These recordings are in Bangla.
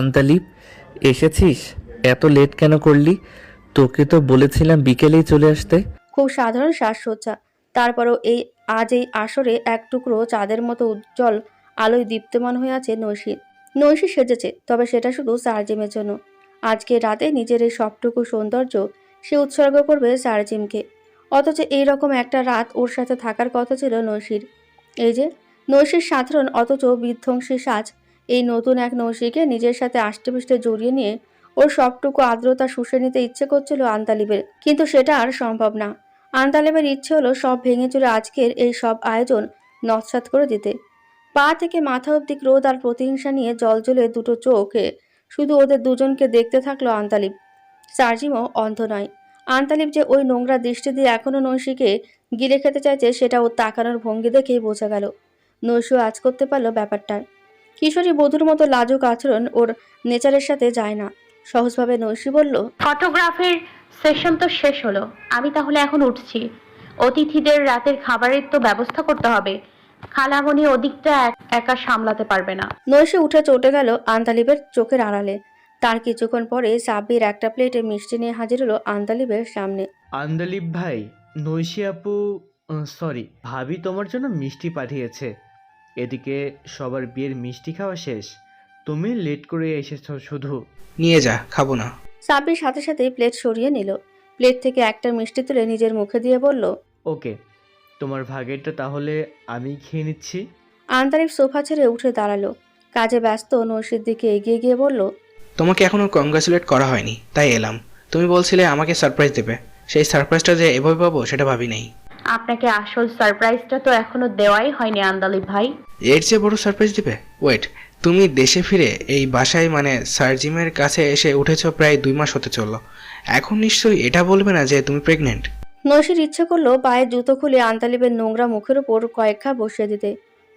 আন্তালিব, এসেছিস? এত লেট কেন করলি? তোকে তো বলেছিলাম বিকেলেই চলে আসতে। খুব সাধারণ সাজসজ্জা তারপরও এই, আজ এই আসরে এক টুকরো চাঁদের মতো উজ্জ্বল আলোয় দীপ্তমান হয়ে আছে নৈশী নৈশী সেজেছে, তবে সেটা শুধু সার্জিমের জন্য। আজকে রাতে নিজের এই সবটুকু সৌন্দর্য সে উৎসর্গ করবে সারজিমকে অথচ এই রকম একটা রাত ওর সাথে থাকার কথা ছিল নৈশীর এই যে নৈশীর সাধারণ অথচ বিধ্বংসী সাজ এই নতুন এক নৈশীকে নিজের সাথে আষ্টেপৃষ্টে জড়িয়ে নিয়ে ওর সবটুকু আর্দ্রতা শুষে নিতে ইচ্ছে করছিল আন্তালিবের। কিন্তু সেটা আর সম্ভব না। আন্তালিবের ইচ্ছে হলো সব ভেঙে চুরে আজকের এই সব আয়োজন নৎসাত করে দিতে। পা থেকে মাথা অব্দি ক্রোধ আর প্রতিহিংসা নিয়ে জল জ্বলে দুটো চোখে শুধু ওদের দুজনকে দেখতে থাকল আন্তালিব। সার্জিমও অন্ধ নয়। আন্তালিব যে ওই নোংরা দৃষ্টি দিয়ে এখনও নৈশীকে গিলে খেতে চাইছে, সেটা ওর তাকানোর ভঙ্গি দেখেই বোঝা গেল। নৈশীও আজ করতে পারল ব্যাপারটা। কিশোরী বধুর মতো লাজুক আচরণ ওর নেচারের সাথে যায় না। সহজভাবে নৈশী বলল ফটোগ্রাফের সেশন তো শেষ হলো। আমি তাহলে এখন উঠছি। অতিথিদের রাতের খাবারের তো ব্যবস্থা করতে হবে। খালামণি ওদিকটা এক- একা সামলাতে পারবে না। নৈশে উঠে চটে গেল আন্তালিবের চোখের আড়ালে। তার কিছুক্ষণ পরে সাব্বির একটা প্লেটে মিষ্টি নিয়ে হাজির হলো আন্তালিবের সামনে। আন্দালিব ভাই নৈশি আপু সরি ভাবি তোমার জন্য মিষ্টি পাঠিয়েছে। এদিকে সবার বিয়ের মিষ্টি খাওয়া শেষ। তুমি লেট করে এসেছ শুধু। নিয়ে যা খাব না। সাব্বির সাথে সাথেই প্লেট সরিয়ে নিল। প্লেট থেকে একটা মিষ্টি তুলে নিজের মুখে দিয়ে বলল ওকে তোমার ভাগেরটা তাহলে আমি খেয়ে নিচ্ছি? আন্তালিব সোফা ছেড়ে উঠে দাঁড়াল। কাজে ব্যস্ত নৈশির দিকে এগিয়ে গিয়ে বলল তোমাকে এখনও কংগ্রাচুলেট করা হয়নি তাই এলাম। তুমি বলছিলে আমাকে সারপ্রাইজ দেবে। সেই সারপ্রাইজটা যে এভাবে পাবো সেটা ভাবি নাই। আপনাকে আসল সারপ্রাইজটা তো এখনও দেওয়াই হয়নি আন্দালি ভাই। এর চেয়ে বড় সারপ্রাইজ দিবে? ওয়েট তুমি দেশে ফিরে এই বাসায় মানে সার্জিমের কাছে এসে উঠেছো প্রায় দুই মাস হতে চলল। এখন নিশ্চয়ই এটা বলবে না যে তুমি প্রেগনেন্ট নৈশির ইচ্ছে করল পায়ে জুতো খুলে আন্তালিবের নোংরা মুখের উপর কয়েক খা বসিয়ে দিতে।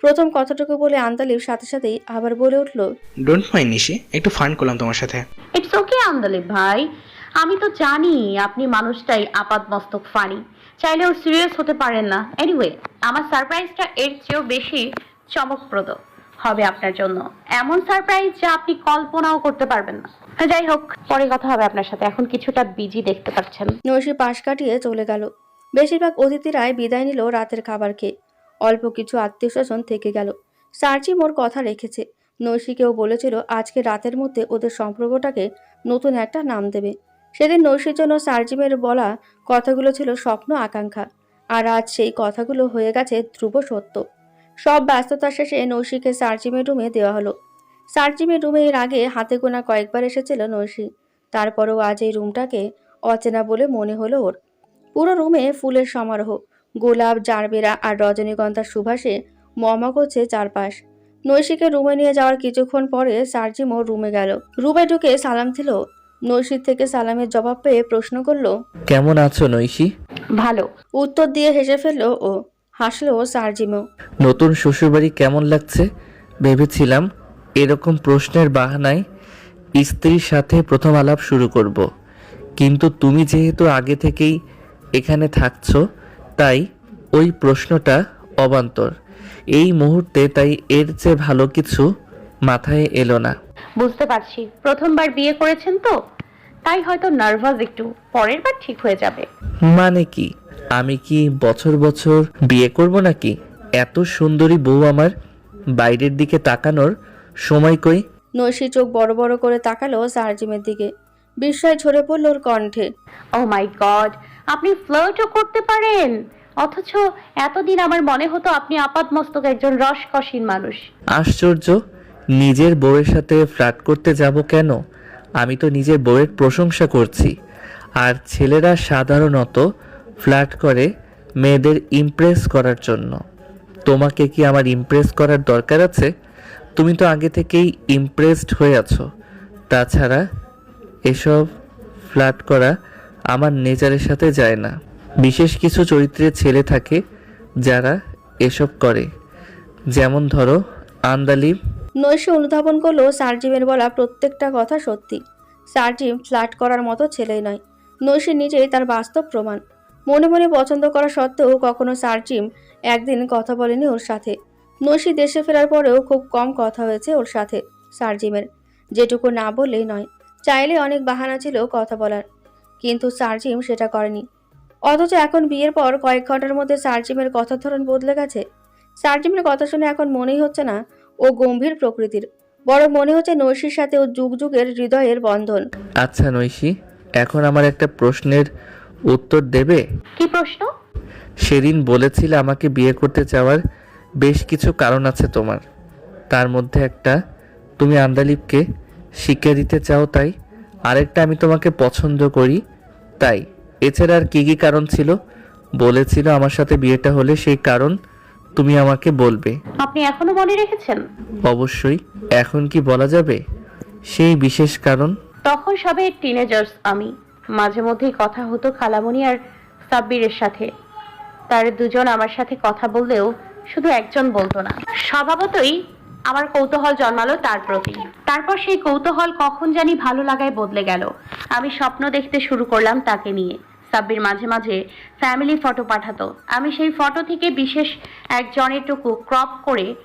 প্রথম কথাটুকু বলে আন্তালিব সাথে সাথেই আবার বলে উঠল ডোন্ট মাইন্ড নিশি একটু ফান করলাম তোমার সাথে। ইটস ওকে আন্দালিব ভাই। আমি তো জানি আপনি মানুষটাই আপাত মস্তক ফানি চাইলেও সিরিয়াস হতে পারেন না। এনিওয়ে আমার সারপ্রাইজটা এর চেয়েও বেশি চমকপ্রদ হবে আপনার জন্য। এমন সারপ্রাইজ যা আপনি কল্পনাও করতে পারবেন না। যাই হোক, পরে কথা হবে আপনার সাথে। এখন কিছুটা বিজি দেখতে পাচ্ছেন। নৈশি পাশ কাটিয়ে চলে গেল। বেশিরভাগ অতিথিরাই বিদায় নিল রাতের খাবার খেয়ে। অল্প কিছু আত্মীয় স্বজন থেকে গেল। সার্জি মোর কথা রেখেছে। নৈশিকেও বলেছিল, আজকে রাতের মধ্যে ওদের সম্পর্কটাকে নতুন একটা নাম দেবে। সেদিন নৈশির জন্য সার্জিমের বলা কথাগুলো ছিল স্বপ্ন আকাঙ্ক্ষা, আর আজ সেই কথাগুলো হয়ে গেছে ধ্রুব সত্য। সব ব্যস্ততা শেষে নৈশিকে সার্জিমের রুমে দেওয়া হলো। সার্জিমের রুমে এর আগে হাতে গোনা কয়েকবার এসেছিল নৈশি, তারপরেও আজ এই রুমটাকে অচেনা বলে মনে হলো ওর। পুরো রুমে ফুলের সমারোহ, গোলাপ, জারবেরা আর রজনীগন্ধার সুভাষে মমা করছে চারপাশ। নৈশিকে রুমে নিয়ে যাওয়ার কিছুক্ষণ পরে সার্জিমও রুমে গেল। রুমে ঢুকে সালাম দিল নৈশির থেকে সালামের জবাব পেয়ে প্রশ্ন করল কেমন আছো নৈশি? ভালো। উত্তর দিয়ে হেসে ফেলল ও হাসলো সার্জিমও নতুন শ্বশুরবাড়ি কেমন লাগছে? ভেবেছিলাম এরকম প্রশ্নের বাহানায় স্ত্রীর সাথে প্রথম আলাপ শুরু করব। কিন্তু তুমি যেহেতু আগে থেকেই এখানে থাকছো তাই ওই প্রশ্নটা অবান্তর। এই মুহূর্তে তাই এর চেয়ে ভালো কিছু মাথায় এলো না। বুঝতে পারছি। প্রথমবার বিয়ে করেছেন তো? তাই হয়তো নার্ভাস একটু। পরের বার ঠিক হয়ে যাবে। মানে কি? আমি কি বছর বছর বিয়ে করব নাকি? এত সুন্দরী বউ আমার। বাইরের দিকে তাকানোর সময় কই? নৈশি চোখ বড় বড় করে তাকালো সার্জিমের দিকে। বিস্ময় ঝরে পড়ল ওর কণ্ঠে। ও মাই গড আপনি ফ্লার্টও করতে পারেন। অথচ এতদিন আমার মনে হতো আপনি আপাত মস্তক একজন রসকসীন মানুষ। আশ্চর্য! নিজের বউয়ের সাথে ফ্ল্যাট করতে যাব কেন? আমি তো নিজের বউয়ের প্রশংসা করছি। আর ছেলেরা সাধারণত ফ্ল্যাট করে মেয়েদের ইমপ্রেস করার জন্য। তোমাকে কি আমার ইমপ্রেস করার দরকার আছে? তুমি তো আগে থেকেই ইমপ্রেসড হয়ে আছো। তাছাড়া এসব ফ্ল্যাট করা আমার নেচারের সাথে যায় না। বিশেষ কিছু চরিত্রের ছেলে থাকে যারা এসব করে। যেমন ধরো আন্দালিব নৈশি অনুধাবন করল সার্জিমের বলা প্রত্যেকটা কথা সত্যি। সার্জিম ফ্ল্যাট করার মতো ছেলেই নয়, নৈশি নিজেই তার বাস্তব প্রমাণ। মনে মনে পছন্দ করা সত্ত্বেও কখনো সার্জিম একদিন কথা বলেনি ওর সাথে। নৈশি দেশে ফেরার পরেও খুব কম কথা হয়েছে ওর সাথে সার্জিমের। যেটুকু না বললেই নয়, চাইলে অনেক বাহানা ছিল কথা বলার, কিন্তু সার্জিম সেটা করেনি। অথচ এখন বিয়ের পর কয়েক ঘণ্টার মধ্যে সার্জিমের কথার ধরন বদলে গেছে। সার্জিমের কথা শুনে এখন মনেই হচ্ছে না ও গম্ভীর প্রকৃতির। বরং মনে হচ্ছে নৈশির সাথে ও যুগ যুগের হৃদয়ের বন্ধন। আচ্ছা নৈশি এখন আমার একটা প্রশ্নের উত্তর দেবে? কি প্রশ্ন? সেদিন বলেছিলে আমাকে বিয়ে করতে চাওয়ার বেশ কিছু কারণ আছে তোমার। তার মধ্যে একটা তুমি আন্দালিবকে শিক্ষা দিতে চাও তাই। আরেকটা আমি তোমাকে পছন্দ করি তাই। এছাড়া আর কী কী কারণ ছিল? বলেছিল আমার সাথে বিয়েটা হলে সেই কারণ তুমি আমাকে বলবে। আপনি এখনও মনে রেখেছেন? অবশ্যই। এখন কি বলা যাবে? সেই বিশেষ কারণ? তখন সবে টিনেজার্স আমি। মাঝে মধ্যেই কথা হতো খালামণি আর সাব্বিরের সাথে। তার দুজন আমার সাথে কথা বললেও শুধু একজন বলতো না। স্বভাবতই আমার কৌতূহল জন্মালো তার প্রতি। তারপর সেই কৌতূহল কখন জানি ভালো লাগায় বদলে গেল। আমি স্বপ্ন দেখতে শুরু করলাম তাকে নিয়ে। সাব্বির মাঝে মাঝে ফ্যামিলি ফটো পাঠাতো। আমি সেই ফটো থেকে বিশেষ একজনের টুকু ক্রপ করে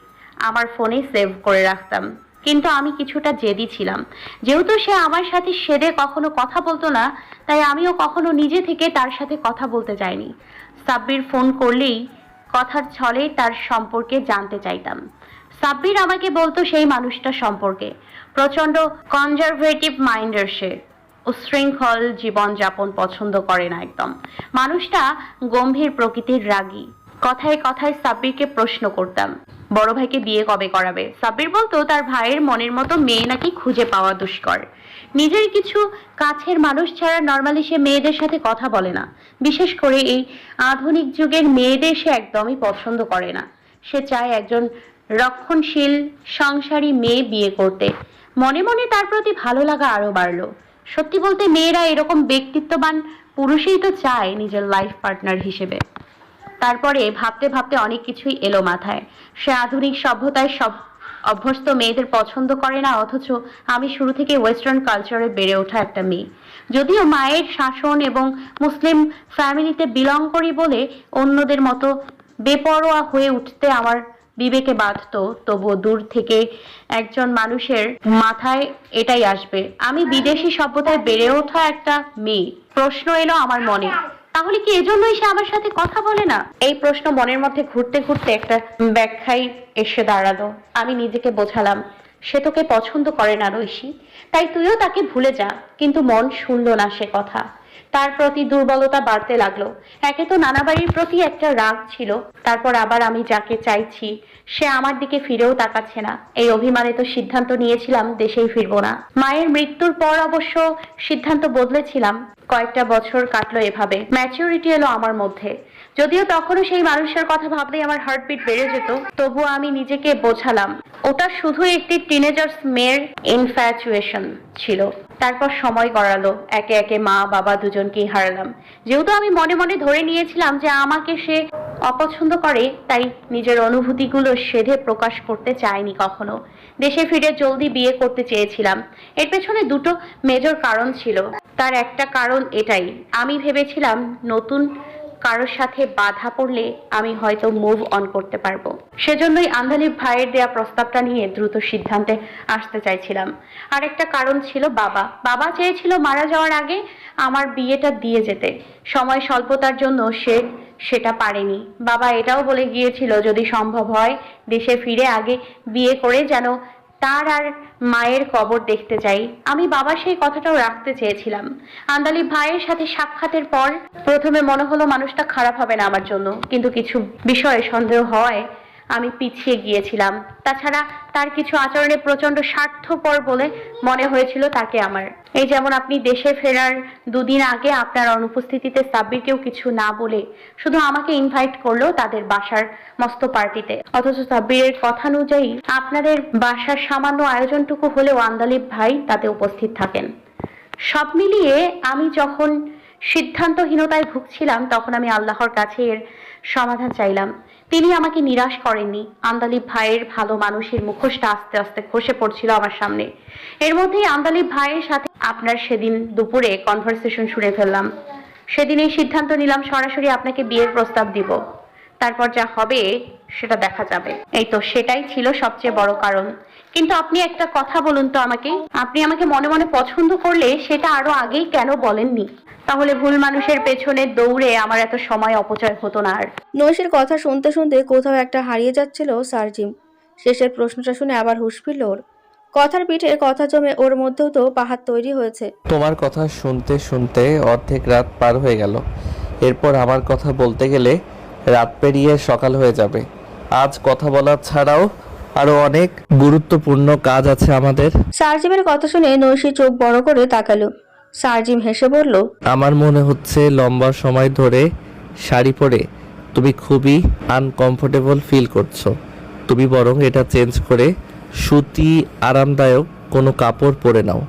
আমার ফোনে সেভ করে রাখতাম। কিন্তু আমি কিছুটা জেদি ছিলাম। যেহেতু সে আমার সাথে সেদে কখনো কথা বলতো না, তাই আমিও কখনো নিজে থেকে তার সাথে কথা বলতে চাইনি সাব্বির ফোন করলেই কথার ছলে তার সম্পর্কে জানতে চাইতাম। সাব্বির আমাকে বলতো সেই মানুষটা সম্পর্কে। প্রচণ্ড কনজারভেটিভ মাইন্ডের সে। উশৃঙ্খল জীবনযাপন পছন্দ করে না একদম। মানুষটা গম্ভীর প্রকৃতির রাগী। কথায় কথায় সাব্বিরকে প্রশ্ন করতাম, বড় ভাইকে বিয়ে কবে করাবে? সাব্বির বলতো, তার ভাইয়ের মনের মতো মেয়ে নাকি খুঁজে পাওয়া দুষ্কর। নিজের কিছু কাছের মানুষ ছাড়া নর্মালি সে মেয়েদের সাথে কথা বলে না। বিশেষ করে এই আধুনিক যুগের মেয়েদের সে একদমই পছন্দ করে না। সে চায় একজন রক্ষণশীল, সংসারী মেয়ে বিয়ে করতে। মনে মনে তার প্রতি ভালো লাগা আরও বাড়লো। সত্যি বলতে মেয়েরা এরকম ব্যক্তিত্ববান পুরুষই তো চায় নিজের লাইফ পার্টনার হিসেবে। তারপরে ভাবতে ভাবতে অনেক কিছুই এলো মাথায়। সে আধুনিক সভ্যতায় সব অভ্যস্ত মেয়েদের পছন্দ করে না, অথচ আমি শুরু থেকে ওয়েস্টার্ন কালচারে বেড়ে ওঠা একটা মেয়ে। যদিও মায়ের শাসন এবং মুসলিম ফ্যামিলিতে বিলং করি বলে অন্যদের মতো বেপরোয়া হয়ে উঠতে আমার বিবেকে বাঁধত, তবুও দূর থেকে একজন মানুষের মাথায় এটাই আসবে। আমি বিদেশি সভ্যতায় বেড়ে ওঠা একটা মেয়ে। প্রশ্ন এলো আমার মনে। তাহলে কি এজন্যই সে আমার সাথে কথা বলে না? এই প্রশ্ন মনের মধ্যে ঘুরতে ঘুরতে একটা ব্যাখ্যাই এসে দাঁড়াল। আমি নিজেকে বোঝালাম, সে তোকে পছন্দ করে না রৈশি তাই তুইও তাকে ভুলে যা। কিন্তু মন শুনলো না সে কথা। তার প্রতি দুর্বলতা বাড়তে লাগল। একে তো নানা বাড়ির প্রতি একটা রাগ ছিল। তারপর আবার আমি যাকে চাইছি, সে আমার দিকে ফিরেও তাকাচ্ছে না। এই অভিমানে তো সিদ্ধান্ত নিয়েছিলাম দেশেই ফিরবো না। মায়ের মৃত্যুর পর অবশ্য সিদ্ধান্ত বদলেছিলাম। কয়েকটা বছর কাটলো এভাবে। ম্যাচিউরিটি এলো আমার মধ্যে। যদিও তখনও সেই মানুষের কথা ভাবলেই আমার হার্টবিট বেড়ে যেত, তবুও আমি নিজেকে বোঝালাম। ওটা শুধু একটি টিনেজার্স মেয়ের ইনফ্যাচুয়েশন ছিল। তারপর সময় গড়ালো। একে একে মা, বাবা দুজনকেই হারালাম। যেহেতু আমি মনে মনে ধরে নিয়েছিলাম যে আমাকে সে অপছন্দ করে, তাই নিজের অনুভূতিগুলো সেধে প্রকাশ করতে চায়নি কখনো। দেশে ফিরে জলদি বিয়ে করতে চেয়েছিলাম। এর পেছনে দুটো মেজর কারণ ছিল। তার একটা কারণ এটাই। আমি ভেবেছিলাম নতুন কারোর সাথে বাধা পড়লে আমি হয়তো মুভ অন করতে পারব। সেজন্যই আন্ধালিব ভাইয়ের দেয়া প্রস্তাবটা নিয়ে দ্রুত সিদ্ধান্তে আসতে চাইছিলাম। আরেকটা কারণ ছিল বাবা। বাবা চেয়েছিল মারা যাওয়ার আগে আমার বিয়েটা দিয়ে যেতে। সময় স্বল্পতার জন্য সে সেটা পারেনি। বাবা এটাও বলে গিয়েছিল, যদি সম্ভব হয় দেশে ফিরে আগে বিয়ে করে যেন তার আর মায়ের কবর দেখতে চাই। আমি বাবা সেই কথাটাও রাখতে চেয়েছিলাম। আন্দালি ভাইয়ের সাথে সাক্ষাতের পর প্রথমে মনে হলো মানুষটা খারাপ হবে না আমার জন্য। কিন্তু কিছু বিষয়ে সন্দেহ হয় আমি পিছিয়ে গিয়েছিলাম। তাছাড়া তার কিছু আচরণে প্রচণ্ড স্বার্থপর বলে মনে হয়েছিল তাকে আমার। এই যেমন আপনি দেশে ফেরার দুদিন আগে আপনার অনুপস্থিতিতে সাব্বিরকেও কিছু না বলে শুধু আমাকে ইনভাইট করল তাদের বাসার মস্ত পার্টিতে। অথচ সাব্বিরের কথা অনুযায়ী আপনাদের বাসার সামান্য আয়োজনটুকু হলেও আন্দালিব ভাই তাতে উপস্থিত থাকেন। সব মিলিয়ে আমি যখন সিদ্ধান্তহীনতায় ভুগছিলাম, তখন আমি আল্লাহর কাছে এর সমাধান চাইলাম। তিনি আমাকে নিরাশ করেননি। আন্দালিব ভাইয়ের ভালো মানুষের মুখোশটা আস্তে আস্তে খসে পড়ছিল আমার সামনে। এর মধ্যেই আন্দালিব ভাইয়ের সাথে আপনার সেদিন দুপুরে কনভারসেশন শুনে ফেললাম। সেদিন এই সিদ্ধান্ত নিলাম সরাসরি আপনাকে বিয়ের প্রস্তাব দিব। তারপর যা হবে সেটা দেখা যাবে। এই তো সেটাই ছিল সবচেয়ে বড় কারণ। কিন্তু আপনি একটা কথা বলুন তো আমাকে। আপনি আমাকে মনে মনে পছন্দ করলে সেটা আরও আগেই কেন বলেননি? তাহলে ভুল মানুষের পেছনে দৌড়ে আমার এত সময় অপচয় হতো না আর। নৈশের কথা শুনতে শুনতে কোথাও একটা হারিয়ে যাচ্ছিল সার্জিম। শেষের প্রশ্নটা শুনে আবার হুঁশ ফিরল ওর। কথার পিঠে কথা জমে ওর মধ্যেও তো পাহাড় তৈরি হয়েছে। তোমার কথা শুনতে শুনতে অর্ধেক রাত পার হয়ে গেল। এরপর আমার কথা বলতে গেলে রাত পেরিয়ে সকাল হয়ে যাবে। আজ কথা বলা ছাড়াও আরও অনেক গুরুত্বপূর্ণ কাজ আছে আমাদের। সার্জিমের কথা শুনে নৈশি চোখ বড় করে তাকালো। সার্জিম হেসে বলল আমার মনে হচ্ছে লম্বা সময় ধরে শাড়ি পরে তুমি খুবই আনকমফোর্টেবল ফিল করছ। তুমি বরং এটা চেঞ্জ করে সুতি আরামদায়ক কোনো কাপড় পরে নাও।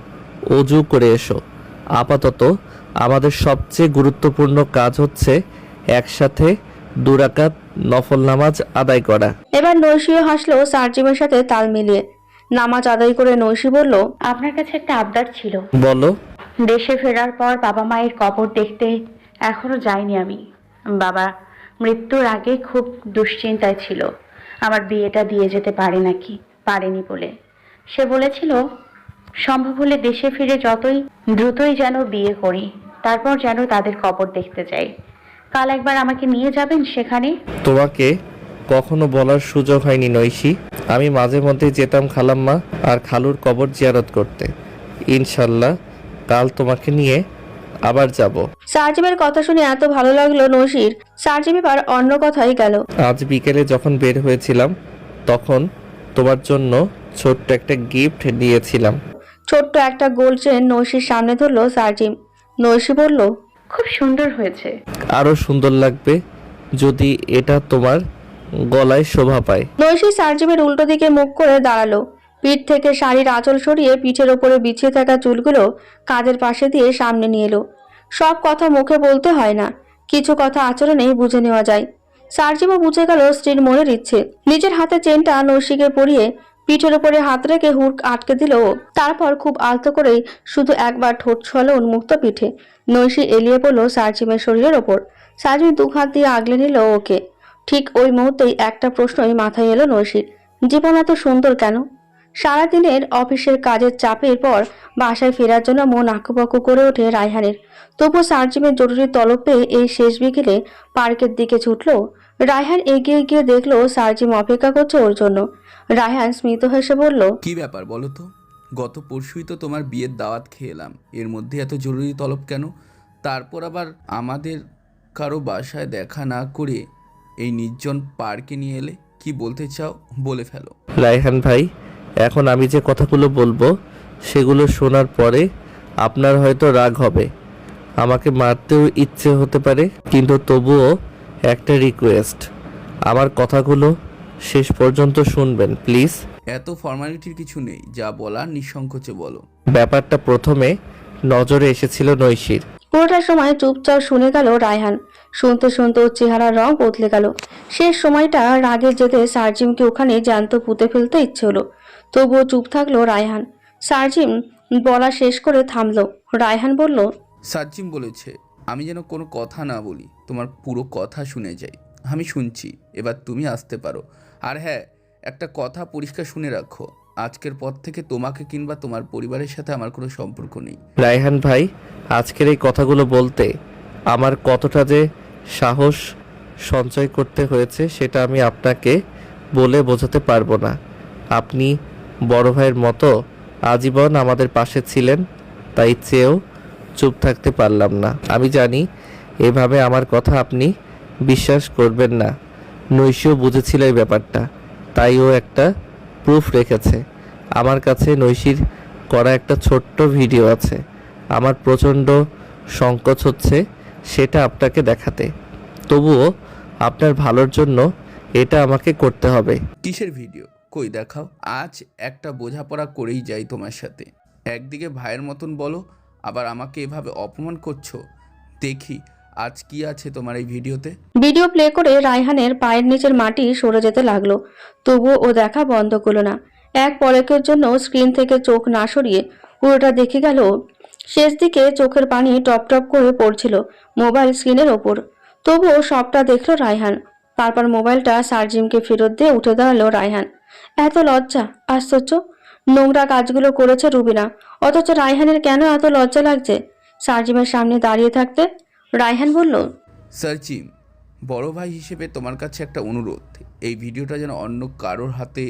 অজু করে এসো। আপাতত আমাদের সবচেয়ে গুরুত্বপূর্ণ কাজ হচ্ছে একসাথে দুরাকাত নফল নামাজ আদায় করা। এবার নৈশিও হাসলো সার্জিমের সাথে তাল মিলিয়ে নামাজ আদায় করে নৈশি বলল আপনার কাছে একটা আবদার ছিল। বলো। দেশে ফেরার পর বাবা মায়ের কবর দেখতে এখনও যাইনি আমি। বাবা মৃত্যুর আগে খুব দুশ্চিন্তায় ছিল। আমার বিয়েটা দিয়ে যেতে পারে নাকি পারেনি বলে। সে বলেছিল সম্ভব হলে দেশে ফিরে যতই দ্রুতই যেন বিয়ে করি তারপর যেন তাদের কবর দেখতে যাই। কাল একবার আমাকে নিয়ে যাবেন সেখানে? তোমাকে কখনো বলার সুযোগ হয়নি নৈশি। আমি মাঝে মধ্যে যেতাম খালাম্মা আর খালুর কবর জিয়ারত করতে। ইনশাল্লাহ কাল তোমাকে নিয়ে আবার যাব। সার্জিমের কথা শুনে এত ভালো লাগল নৈশির। সার্জিম এবার অন্য কথাই গেল। আজ বিকেলে যখন বের হয়েছিলাম তখন তোমার জন্য ছোট্ট একটা গিফট দিয়েছিলাম ছোট্ট একটা গোল চেন নৈশির সামনে ধরলো সার্জিম। নৈশি বলল খুব সুন্দর হয়েছে। আরও সুন্দর লাগবে যদি এটা তোমার গলায় শোভা পায়। নৈশি সার্জিমের উল্টো দিকে মুখ করে দাঁড়াল। পিঠ থেকে শাড়ির আঁচল সরিয়ে পিঠের ওপরে বিছিয়ে থাকা চুলগুলো কাঁধের পাশে দিয়ে সামনে নিয়ে এলো। সব কথা মুখে বলতে হয় না কিছু কথা আচরণেই বুঝে নেওয়া যায়। সার্জিমও বুঝে গেল স্ত্রীর মনের ইচ্ছে। নিজের হাতে চেনটা নৈশিকে পরিয়ে পিঠের উপরে হাত রেখে হুড় আটকে দিল। তারপর খুব আলতো করেই শুধু একবার ঠোঁট ছোঁয়ালো উন্মুক্ত পিঠে। নৈশি এলিয়ে পড়ল সার্জিমের শরীরের ওপর। সার্জিম দু হাত দিয়ে আগলে নিল ওকে। ঠিক ওই মুহূর্তেই একটা প্রশ্নই মাথায় এলো নৈশির। জীবন এত সুন্দর কেন? সারাদিনের অফিসের কাজের চাপের পর বাসায় ফেরার জন্য মন আঁকুপাকু করে ওঠে রায়হানের। তবু সার্জিমের জরুরি তলব পেয়ে এই শেষ বিকেলে পার্কের দিকে ছুটল রায়হান এগিয়ে গিয়ে দেখল সার্জিম অপেক্ষা করছে ওর জন্য। রায়হান স্মিত হেসে বলল কি ব্যাপার বলো তো? গত পরশুই তো তোমার বিয়ের দাওয়াত খেয়ে এলাম এর মধ্যে এত জরুরি তলব কেন? তারপর আবার আমাদের কারও বাসায় দেখা না করে এই নির্জন পার্কে নিয়ে এলে কি বলতে চাও বলে ফেলো। রায়হান ভাই এখন আমি যে কথাগুলো বলব সেগুলো শোনার পরে আপনার হয়তো রাগ হবে। আমাকে মারতেও ইচ্ছে হতে পারে কিন্তু তবুও একটা রিকোয়েস্ট আমার কথাগুলো শেষ পর্যন্ত শুনবেন প্লিজ এত ফর্মালিটির কিছু নেই যা বলার নিঃসংকোচে বলো। ব্যাপারটা প্রথমে নজরে এসেছিল নৈশির। পুরোটা সময় চুপচাপ শুনে গেল রায়হান। শুনতে শুনতে ওর চেহারার রং বদলে গেল। শেষ সময়টা রাগে যেতে সার্জিমকে ওখানে জ্যান্ত পুঁতে ফেলতে ইচ্ছে হলো। তবুও চুপ থাকল রায়হান। সার্জিম বলা শেষ করে থামলো। রায়হান বলল সার্জিম বলেছে আমি যেন কোনো কথা না বলি, তোমার পুরো কথা শুনে যাই। আমি শুনছি, এবার তুমি আসতে পারো। আর হ্যাঁ একটা কথা পরিষ্কার শুনে রাখো। আজকের পর থেকে তোমাকে কিংবা তোমার পরিবারের সাথে আমার কোনো সম্পর্ক নেই। রায়হান ভাই, আজকের এই কথাগুলো বলতে আমার কতটা যে সাহস সঞ্চয় করতে হয়েছে সেটা আমি আপনাকে বলে বোঝাতে পারব না। আপনি বড় ভাইয়ের মতো আজীবন আমাদের পাশে ছিলেন, তাই চেয়েও চুপ থাকতে পারলাম না। আমি জানি এভাবে আমার কথা আপনি বিশ্বাস করবেন না। নৈশও বুঝেছিল এই ব্যাপারটা। তাই ও একটা প্রুফ রেখেছে। আমার কাছে নৈশির করা একটা ছোট্ট ভিডিও আছে। আমার প্রচণ্ড সংকোচ হচ্ছে সেটা আপনাকে দেখাতে। তবুও আপনার ভালোর জন্য এটা আমাকে করতে হবে। কিসের ভিডিও কই দেখাও। আজ একটা বোঝাপড়া করেই যাই তোমার সাথে। একদিকে ভাইয়ের মতন বলো আবার আমাকে এভাবে অপমান করছ? দেখি আজ কি আছে তোমার এই ভিডিওতে? ভিডিও প্লে করে রায়হানের পায়ের নিচের মাটি সরে যেতে লাগল। তবুও ও দেখা বন্ধ করল না। এক পলকের জন্য স্ক্রিন থেকে চোখ না সরিয়ে পুরোটা দেখে গেল, শেষ দিকে চোখের পানি টপ টপ করে পড়ছিল মোবাইল স্ক্রিনের ওপর। তবুও সবটা দেখল রায়হান। তারপর মোবাইলটা সার্জিমকে ফেরত দিয়ে উঠে দাঁড়াল রায়হান। এত লজ্জা, আশ্চর্য। নোংরা কাজগুলো করেছে রুবিনা। অথচ রায়হানের কেন এত লজ্জা লাগছে? সার্জিমের সামনে দাঁড়িয়ে থাকতে রায়হান বলল, সার্জিম, বড় ভাই হিসেবে তোমার কাছে একটা অনুরোধ। এই ভিডিওটা যেন অন্য কারোর হাতে